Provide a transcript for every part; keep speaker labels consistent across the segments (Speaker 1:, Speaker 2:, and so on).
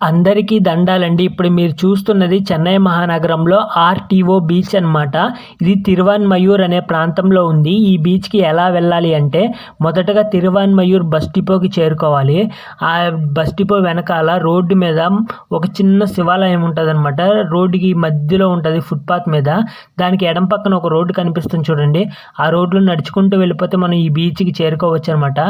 Speaker 1: అందరికీ దండాలండి. ఇప్పుడు మీరు చూస్తున్నది చెన్నై మహానగరంలో ఆర్టీఓ బీచ్ అనమాట ఇది తిరువాన్మయూర్ అనే ప్రాంతంలో ఉంది. ఈ బీచ్కి ఎలా వెళ్ళాలి అంటే మొదటగా తిరువాన్మయూర్ బస్ డిపోకి చేరుకోవాలి. ఆ బస్ డిపో వెనకాల రోడ్డు మీద ఒక చిన్న శివాలయం ఉంటుంది అనమాట రోడ్డుకి మధ్యలో ఉంటుంది ఫుట్పాత్ మీద. దానికి ఎడం పక్కన ఒక రోడ్డు కనిపిస్తుంది చూడండి. ఆ రోడ్లో నడుచుకుంటూ వెళ్ళిపోతే మనం ఈ బీచ్కి చేరుకోవచ్చు అనమాట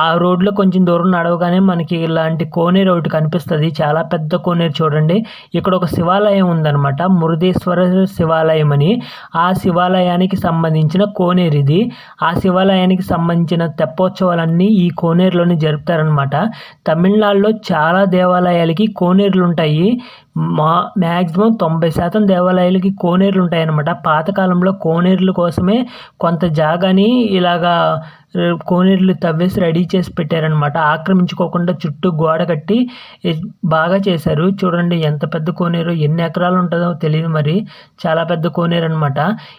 Speaker 1: ఆ రోడ్లో కొంచెం దూరం నడవగానే మనకి ఇలాంటి కోనే రోడ్డు కనిపిస్తుంది. చాలా పెద్ద కోనేరు చూడండి. ఇక్కడ ఒక శివాలయం ఉందన్నమాట. మురుదేశ్వర శివాలయం అని ఆ శివాలయానికి సంబంధించిన కోనేరు ఇది. ఆ శివాలయానికి సంబంధించిన తెప్పోత్సవాలన్నీ ఈ కోనేరులోనే జరుపుతారనమాట తమిళనాడులో చాలా దేవాలయాలకి కోనేరులు ఉంటాయి మా మ్యాక్సిమం తొంభై శాతం దేవాలయాలకి కోనేరులు ఉంటాయన్నమాట. పాతకాలంలో కోనేరుల కోసమే కొంత జాగాని ఇలాగా కోనేరులు తవ్వేసి రెడీ చేసి పెట్టారనమాట ఆక్రమించుకోకుండా చుట్టూ గోడ కట్టి బాగా చేశారు. చూడండి ఎంత పెద్ద కోనేరు ఎన్ని ఎకరాలు ఉంటుందో తెలియదు మరి. చాలా పెద్ద కోనేరు అనమాట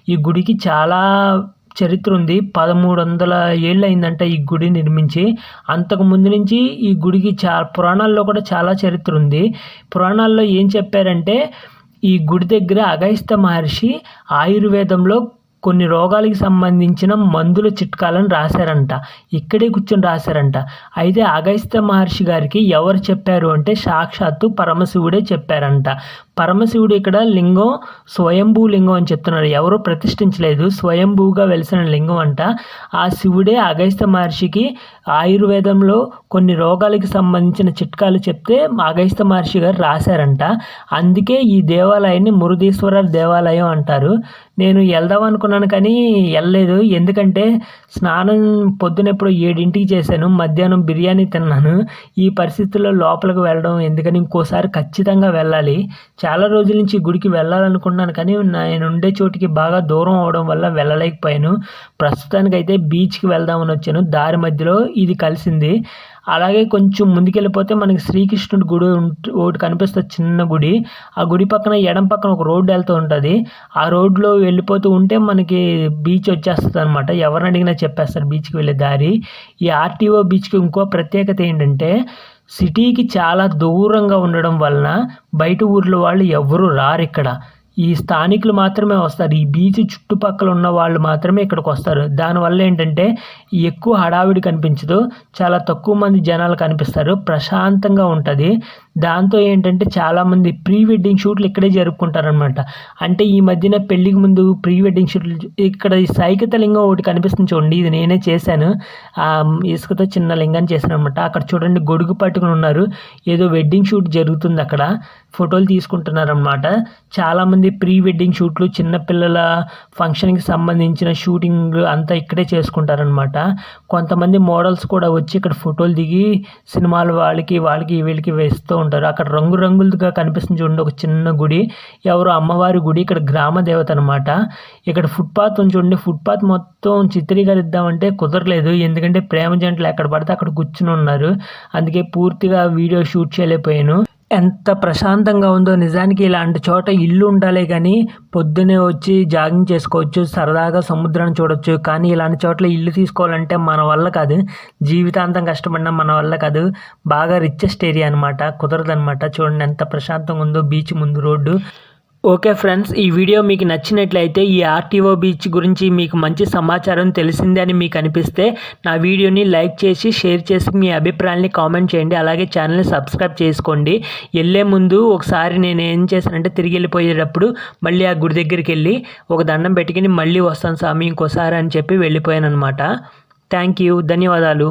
Speaker 1: ఈ గుడికి చాలా చరిత్ర ఉంది. పదమూడు వందల ఏళ్ళు అయిందంట ఈ గుడి నిర్మించి. అంతకు ముందు నుంచి ఈ గుడికి చా పురాణాల్లో కూడా చాలా చరిత్ర ఉంది. పురాణాల్లో ఏం చెప్పారంటే ఈ గుడి దగ్గర అగైస్త మహర్షి ఆయుర్వేదంలో కొన్ని రోగాలకి సంబంధించిన మందుల చిట్కాలను రాశారంట. ఇక్కడే కూర్చొని రాశారంట. అయితే అగస్త్య మహర్షి గారికి ఎవరు చెప్పారు అంటే సాక్షాత్తు పరమశివుడే చెప్పారంట. పరమశివుడు ఇక్కడ లింగం స్వయంభూ లింగం అని చెప్తున్నారు ఎవరు ప్రతిష్ఠించలేదు. స్వయంభూగా వెలిసిన లింగం అంట. ఆ శివుడే అగస్త్య మహర్షికి ఆయుర్వేదంలో కొన్ని రోగాలకి సంబంధించిన చిట్కాలు చెప్తే అగస్త్య మహర్షి గారు రాశారంట. అందుకే ఈ దేవాలయాన్ని మురుదీశ్వర దేవాలయం అంటారు. నేను వెళ్దాం అనుకున్నాను కానీ వెళ్ళలేదు. ఎందుకంటే స్నానం పొద్దునెప్పుడు ఏడింటికి చేశాను. మధ్యాహ్నం బిర్యానీ తిన్నాను. ఈ పరిస్థితుల్లో లోపలికి వెళ్ళడం ఎందుకని ఇంకోసారి ఖచ్చితంగా వెళ్ళాలి. చాలా రోజుల నుంచి గుడికి వెళ్ళాలనుకున్నాను కానీ నేను ఉండే చోటికి బాగా దూరం అవడం వల్ల వెళ్ళలేకపోయాను. ప్రస్తుతానికైతే బీచ్కి వెళ్దామని వచ్చాను. దారి మధ్యలో ఇది కలిసింది. అలాగే కొంచెం ముందుకెళ్ళిపోతే మనకి శ్రీకృష్ణుడి గుడి ఒకటి కనిపిస్తుంది చిన్న గుడి. ఆ గుడి పక్కన ఎడం పక్కన ఒక రోడ్డు వెళ్తూ ఉంటుంది. ఆ రోడ్లో వెళ్ళిపోతూ ఉంటే మనకి బీచ్ వచ్చేస్తుంది అనమాట ఎవరిని అడిగినా చెప్పేస్తారు బీచ్కి వెళ్ళే దారి. ఈ ఆర్టీఓ బీచ్కి ఇంకో ప్రత్యేకత ఏంటంటే సిటీకి చాలా దూరంగా ఉండడం వలన బయట ఊర్ల వాళ్ళు ఎవ్వరూ రారు ఇక్కడ ఈ స్థానికులు మాత్రమే వస్తారు. ఈ బీచ్ చుట్టుపక్కల ఉన్న వాళ్ళు మాత్రమే ఇక్కడికి వస్తారు. దానివల్ల ఏంటంటే ఎక్కువ హడావిడి కనిపించదు. చాలా తక్కువ మంది జనాలు కనిపిస్తారు. ప్రశాంతంగా ఉంటుంది. దాంతో ఏంటంటే చాలామంది ప్రీ వెడ్డింగ్ షూట్లు ఇక్కడే జరుపుకుంటారనమాట అంటే ఈ మధ్యన పెళ్ళికి ముందు ప్రీ వెడ్డింగ్ షూట్లు ఇక్కడ సైకిత లింగం ఒకటి కనిపిస్తుంది చూడండి. ఇది నేనే చేశాను. ఇసుకతో చిన్న లింగాన్ని చేశాను అనమాట అక్కడ చూడండి గొడుగు పట్టుకుని ఉన్నారు. ఏదో వెడ్డింగ్ షూట్ జరుగుతుంది అక్కడ. ఫోటోలు తీసుకుంటున్నారనమాట చాలామంది ప్రీ వెడ్డింగ్ షూట్లు చిన్నపిల్లల ఫంక్షన్కి సంబంధించిన షూటింగ్ అంతా ఇక్కడే చేసుకుంటారనమాట కొంతమంది మోడల్స్ కూడా వచ్చి ఇక్కడ ఫోటోలు దిగి సినిమాలు వాళ్ళకి వాళ్ళకి వీళ్ళకి వేస్తూ ఉంటారు. అక్కడ రంగురంగులుగా కనిపిస్తుంది చూడండి. ఒక చిన్న గుడి. ఎవరు అమ్మవారి గుడి. ఇక్కడ గ్రామ దేవత అనమాట ఇక్కడ ఫుట్పాత్ చూడండి. ఫుట్పాత్ మొత్తం చిత్రీకరిద్దామంటే కుదరలేదు. ఎందుకంటే ప్రేమ జంటలు ఎక్కడ పడితే అక్కడ కూర్చుని ఉన్నారు. అందుకే పూర్తిగా వీడియో షూట్ చేయలేకపోయాను. ఎంత ప్రశాంతంగా ఉందో నిజానికి ఇలాంటి చోట ఇల్లు ఉండాలి కానీ పొద్దునే వచ్చి జాగింగ్ చేసుకోవచ్చు సరదాగా సముద్రాన్ని చూడొచ్చు. కానీ ఇలాంటి చోట్ల ఇల్లు తీసుకోవాలంటే మన వల్ల కాదు. జీవితాంతం కష్టపడినా మన వల్ల కాదు. బాగా రిచెస్ట్ ఏరియా అనమాట కుదరదనమాట చూడండి ఎంత ప్రశాంతంగా ఉందో బీచ్ ముందు రోడ్డు. ఓకే ఫ్రెండ్స్ ఈ వీడియో మీకు నచ్చినట్లయితే ఈ ఆర్టీఓ బీచ్ గురించి మీకు మంచి సమాచారం తెలిసిందే అని మీకు అనిపిస్తే నా వీడియోని లైక్ చేసి షేర్ చేసి మీ అభిప్రాయాన్ని కామెంట్ చేయండి. అలాగే ఛానల్ని సబ్స్క్రైబ్ చేసుకోండి. వెళ్ళే ముందు ఒకసారి నేను ఏం చేశానంటే తిరిగి వెళ్ళిపోయేటప్పుడు మళ్ళీ ఆ గుడి దగ్గరికి వెళ్ళి ఒక దండం పెట్టుకుని మళ్ళీ వస్తాను స్వామి ఇంకోసారి అని చెప్పి వెళ్ళిపోయాను అనమాట థ్యాంక్ యూ. ధన్యవాదాలు.